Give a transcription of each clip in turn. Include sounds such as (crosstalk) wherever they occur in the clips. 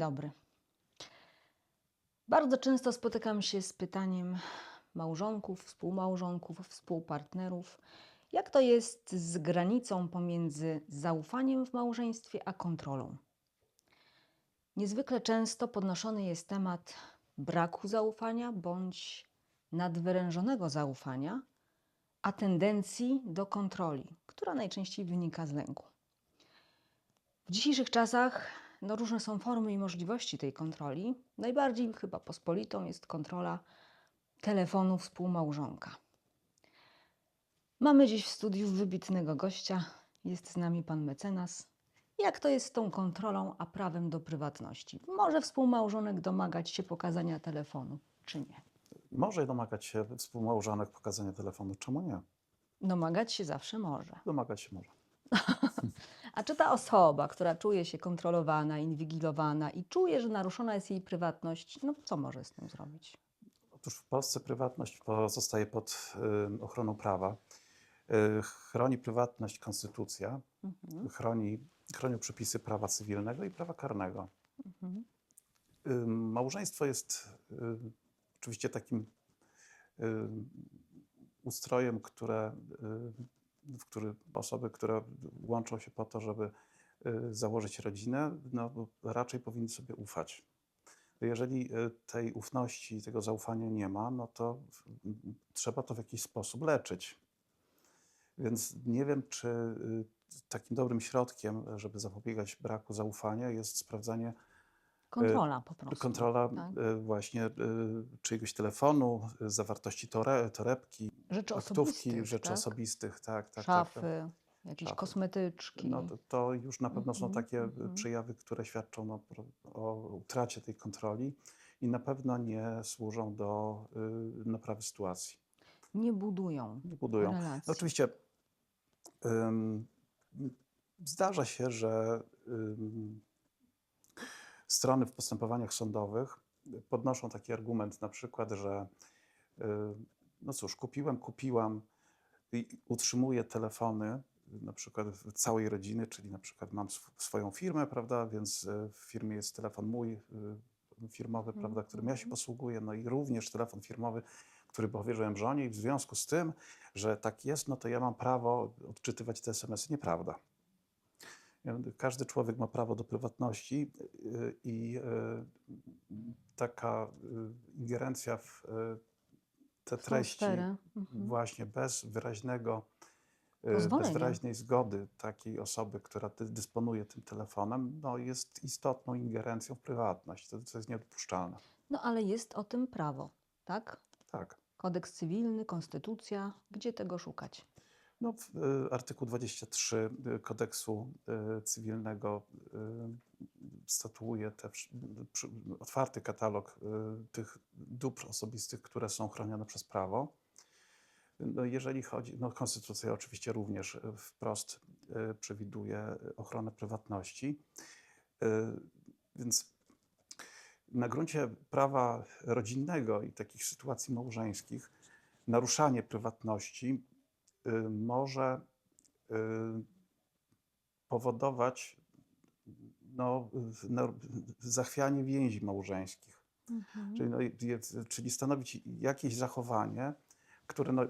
Dobry. Bardzo często spotykam się z pytaniem małżonków, współmałżonków, współpartnerów, jak to jest z granicą pomiędzy zaufaniem w małżeństwie a kontrolą. Niezwykle często podnoszony jest temat braku zaufania bądź nadwyrężonego zaufania, a tendencji do kontroli, która najczęściej wynika z lęku. W dzisiejszych czasach no, różne są formy i możliwości tej kontroli. Najbardziej chyba pospolitą jest kontrola telefonu współmałżonka. Mamy dziś w studiu wybitnego gościa. Jest z nami pan mecenas. Jak to jest z tą kontrolą, a prawem do prywatności? Może współmałżonek domagać się pokazania telefonu, czy nie? Może domagać się współmałżonek pokazania telefonu, czemu nie? Domagać się zawsze może. Domagać się może. (laughs) A czy ta osoba, która czuje się kontrolowana, inwigilowana i czuje, że naruszona jest jej prywatność, no co może z tym zrobić? Otóż w Polsce prywatność pozostaje pod y, ochroną prawa. Y, chroni prywatność konstytucja, Mhm. chroni, chronią przepisy prawa cywilnego i prawa karnego. Mhm. Y, małżeństwo jest y, oczywiście takim y, ustrojem, które, y, w który osoby, które łączą się po to, żeby y, założyć rodzinę, no, raczej powinny sobie ufać. Jeżeli y, tej ufności, tego zaufania nie ma, no to m, trzeba to w jakiś sposób leczyć. Więc nie wiem, czy y, takim dobrym środkiem, żeby zapobiegać braku zaufania, jest sprawdzanie Kontrola po prostu. Kontrola tak? y, właśnie y, czyjegoś telefonu, y, zawartości tore, torebki, Rzeczy aktówki, osobistych, rzeczy tak? osobistych, tak, tak, tak. Szafy, tak. jakieś Szafy. kosmetyczki. No to, to już na pewno są Mhm, takie y, mhm. przejawy, które świadczą no, o utracie tej kontroli i na pewno nie służą do y, naprawy sytuacji. Nie budują Nie budują. relacji. Oczywiście ym, zdarza się, że ym, strony w postępowaniach sądowych podnoszą taki argument, na przykład, że y, no cóż, kupiłem, kupiłam i utrzymuję telefony na przykład całej rodziny, czyli na przykład mam sw- swoją firmę, prawda, więc y, w firmie jest telefon mój y, firmowy, prawda, którym ja się Mhm. posługuję, no i również telefon firmowy, który powierzyłem żonie i w związku z tym, że tak jest, no to ja mam prawo odczytywać te SMS-y. Nieprawda. Każdy człowiek ma prawo do prywatności y, i y, taka y, ingerencja w te treści. Mhm. właśnie bez wyraźnego, bez wyraźnej zgody takiej osoby, która dy- dysponuje tym telefonem, no jest istotną ingerencją w prywatność. To, to jest niedopuszczalne. No ale jest o tym prawo, tak? Tak. Kodeks cywilny, konstytucja, gdzie tego szukać? No, w, y, artykuł 23 y, kodeksu y, cywilnego statuuje te, otwarty katalog tych dóbr osobistych, które są chronione przez prawo. No, jeżeli chodzi, no, konstytucja oczywiście również wprost przewiduje ochronę prywatności. Więc na gruncie prawa rodzinnego i takich sytuacji małżeńskich naruszanie prywatności może y, powodować no, no, zachwianie więzi małżeńskich. Mhm. Czyli, no, czyli stanowić jakieś zachowanie, które no,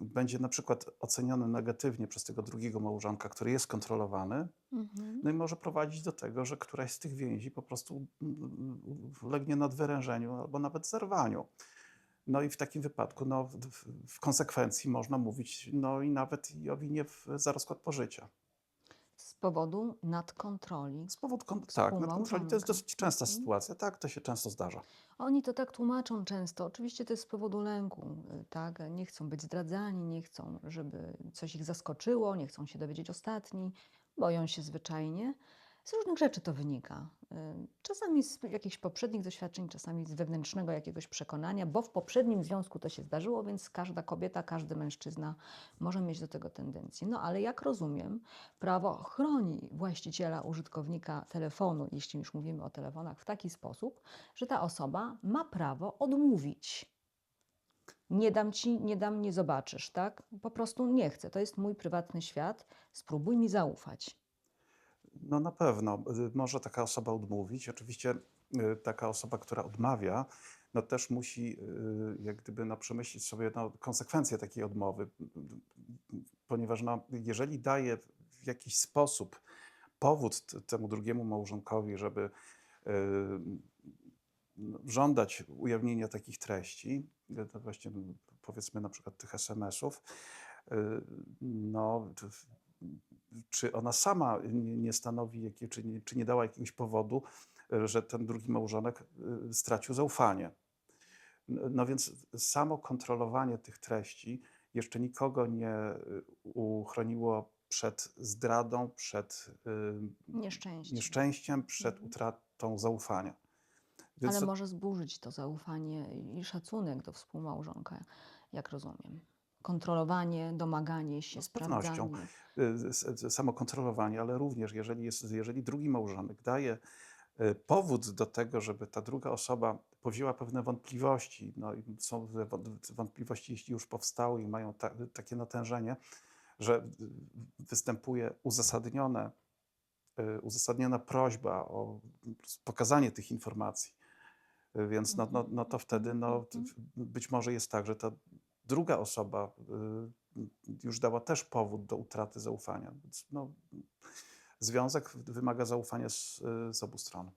będzie na przykład ocenione negatywnie przez tego drugiego małżonka, który jest kontrolowany, Mhm. no i może prowadzić do tego, że któraś z tych więzi po prostu mm, ulegnie nadwyrężeniu albo nawet zerwaniu. No i w takim wypadku, no, w, konsekwencji można mówić no i nawet i o winie w, za rozkład pożycia. Z powodu nadkontroli. Z powodu kon- tak, nadkontroli to jest dosyć częsta Mhm. sytuacja, tak, to się często zdarza. Oni to tak tłumaczą często. Oczywiście to jest z powodu lęku, y, tak? Nie chcą być zdradzani, nie chcą, żeby coś ich zaskoczyło, nie chcą się dowiedzieć ostatni, boją się zwyczajnie. Z różnych rzeczy to wynika. Y, Czasami z jakichś poprzednich doświadczeń, czasami z wewnętrznego jakiegoś przekonania, bo w poprzednim związku to się zdarzyło, więc każda kobieta, każdy mężczyzna może mieć do tego tendencję. No ale jak rozumiem, prawo chroni właściciela, użytkownika telefonu, jeśli już mówimy o telefonach, w taki sposób, że ta osoba ma prawo odmówić. Nie dam ci, nie dam, nie zobaczysz, tak? Po prostu nie chcę. To jest mój prywatny świat. Spróbuj mi zaufać. No na pewno. Y, Może taka osoba odmówić. Oczywiście y, taka osoba, która odmawia, no też musi y, jak gdyby no, przemyśleć sobie no, konsekwencje takiej odmowy. Ponieważ no, jeżeli daje w jakiś sposób powód temu drugiemu małżonkowi, żeby żądać ujawnienia takich treści, to właśnie powiedzmy na przykład tych SMS-ów, no, czy ona sama nie, stanowi, jakie, czy, nie, czy nie dała jakiegoś powodu, że ten drugi małżonek y, stracił zaufanie. No więc samo kontrolowanie tych treści jeszcze nikogo nie y, uchroniło przed zdradą, przed y, Nieszczęściem. nieszczęściem, przed Mhm. utratą zaufania. Więc Ale może zburzyć to zaufanie i szacunek do współmałżonka, jak rozumiem. Kontrolowanie, domaganie się, No, z pewnością. y, samokontrolowanie, ale również jeżeli, jest, jeżeli drugi małżonek daje y, powód do tego, żeby ta druga osoba powzięła pewne wątpliwości, no i są wątpliwości, jeśli już powstały i mają ta, takie natężenie, że występuje uzasadnione, y, uzasadniona prośba o pokazanie tych informacji. Więc no, no, no to wtedy no, Mhm. być może jest tak, że ta druga osoba y, już dała też powód do utraty zaufania. Więc no, związek wymaga zaufania z, z obu stron.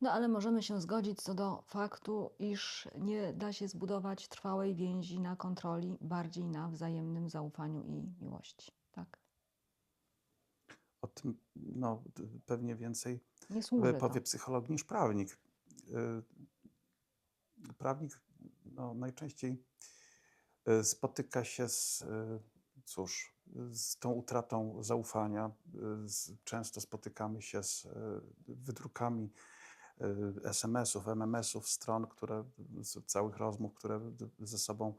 No ale możemy się zgodzić co do faktu, iż nie da się zbudować trwałej więzi na kontroli, bardziej na wzajemnym zaufaniu i miłości. Tak? O tym no, pewnie więcej służy to. powie psycholog niż prawnik. Y, Prawnik no, najczęściej spotyka się z, y, cóż, z tą utratą zaufania. Y, Często spotykamy się z y, wydrukami y, SMS-ów, MMS-ów, stron, które, z całych rozmów, które ze sobą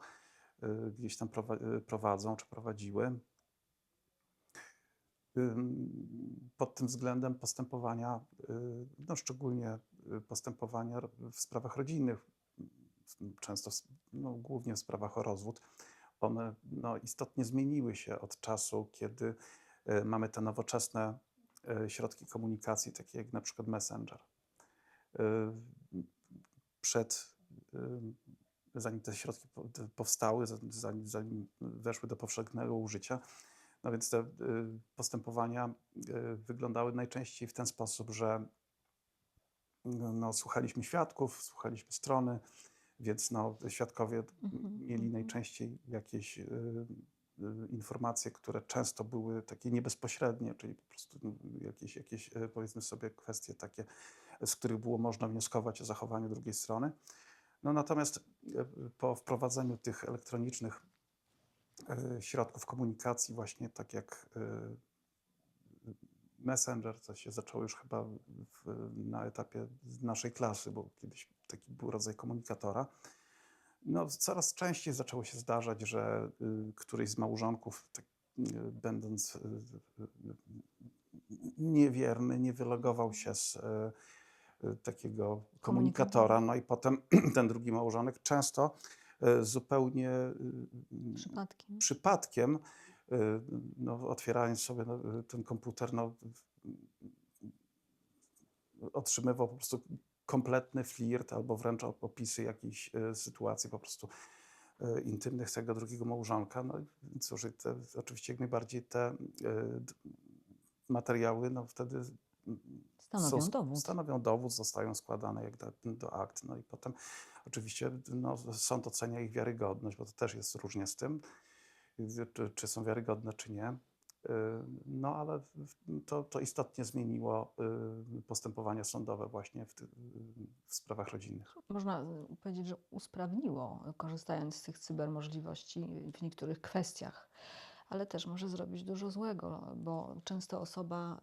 y, gdzieś tam prowa- y, prowadzą czy prowadziły. Pod tym względem postępowania, y, no szczególnie y, postępowania w sprawach rodzinnych, często no, głównie w sprawach o rozwód, one no, istotnie zmieniły się od czasu, kiedy y, mamy te nowoczesne y, środki komunikacji, takie jak na przykład Messenger. Y, Przed, zanim te środki powstały, za- zanim, zanim weszły do powszechnego użycia, no więc te postępowania wyglądały najczęściej w ten sposób, że no, słuchaliśmy świadków, słuchaliśmy strony, więc no, świadkowie Mhm, mieli mhm. najczęściej jakieś y, y, informacje, które często były takie niebezpośrednie, czyli po prostu no, jakieś, jakieś y, powiedzmy sobie kwestie takie, z których było można wnioskować o zachowaniu drugiej strony. No natomiast y, po wprowadzeniu tych elektronicznych y, środków komunikacji, właśnie tak jak Messenger, co się zaczęło już chyba w, na etapie naszej klasy, bo kiedyś taki był rodzaj komunikatora. No, coraz częściej zaczęło się zdarzać, że y, któryś z małżonków, tak, y, będąc y, y, y, niewierny, nie wylogował się z y, takiego komunikatora, no i potem (clears throat) ten drugi małżonek często zupełnie Przypadkiem. przypadkiem, no, otwierając sobie no, y, ten komputer, no, w- otrzymywał po prostu kompletny flirt albo wręcz op- opisy jakichś y, sytuacji po prostu y, intymnych tego drugiego małżonka. No cóż, te, oczywiście jak najbardziej te y, materiały no, wtedy Stanowią są- dowód. Stanowią dowód, zostają składane jak do, do akt. No i potem oczywiście no, sąd ocenia ich wiarygodność, bo to też jest różnie z tym, czy, czy są wiarygodne, czy nie. Y, No ale to, to istotnie zmieniło y, postępowania sądowe właśnie w, w sprawach rodzinnych. Można y, powiedzieć, że usprawniło, korzystając z tych cybermożliwości w niektórych kwestiach, ale też może zrobić dużo złego, bo często osoba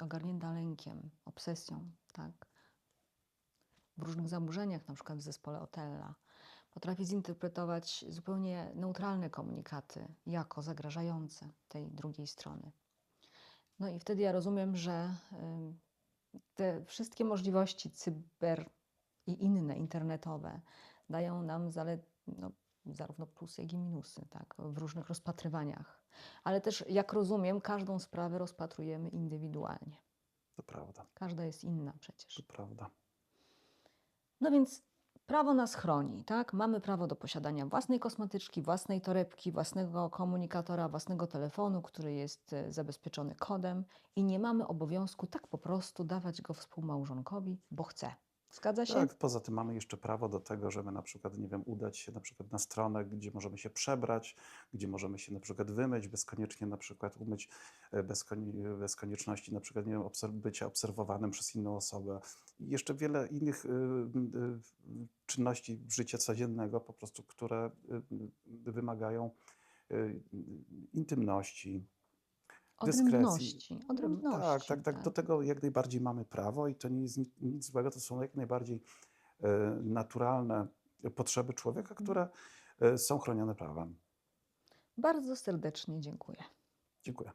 ogarnięta lękiem, obsesją, tak, w różnych zaburzeniach, na przykład w zespole Otella, potrafi zinterpretować zupełnie neutralne komunikaty jako zagrażające tej drugiej strony. No i wtedy ja rozumiem, że te wszystkie możliwości cyber i inne internetowe dają nam zale, no, zarówno plusy, jak i minusy tak, w różnych rozpatrywaniach Ale też, jak rozumiem, każdą sprawę rozpatrujemy indywidualnie. To prawda, Każda jest inna przecież. to prawda. No więc prawo nas chroni, tak? Mamy prawo do posiadania własnej kosmetyczki, własnej torebki, własnego komunikatora, własnego telefonu, który jest e, zabezpieczony kodem i nie mamy obowiązku tak po prostu dawać go współmałżonkowi, bo chce. Zgadza się? Tak, poza tym mamy jeszcze prawo do tego, żeby na przykład, nie wiem, udać się na przykład na stronę, gdzie możemy się przebrać, gdzie możemy się na przykład wymyć, bez koniecznie na przykład umyć, bez, bez konieczności na przykład, nie wiem, obser- bycia obserwowanym przez inną osobę. I jeszcze wiele innych y, y, czynności życia codziennego po prostu, które y, y, wymagają y, intymności, dyskrecji. Odrębności. Tak, Odrębności. tak, tak. Do tego jak najbardziej mamy prawo i to nie jest nic, złego. To są jak najbardziej e, naturalne potrzeby człowieka, które e, są chronione prawem. Bardzo serdecznie dziękuję. Dziękuję.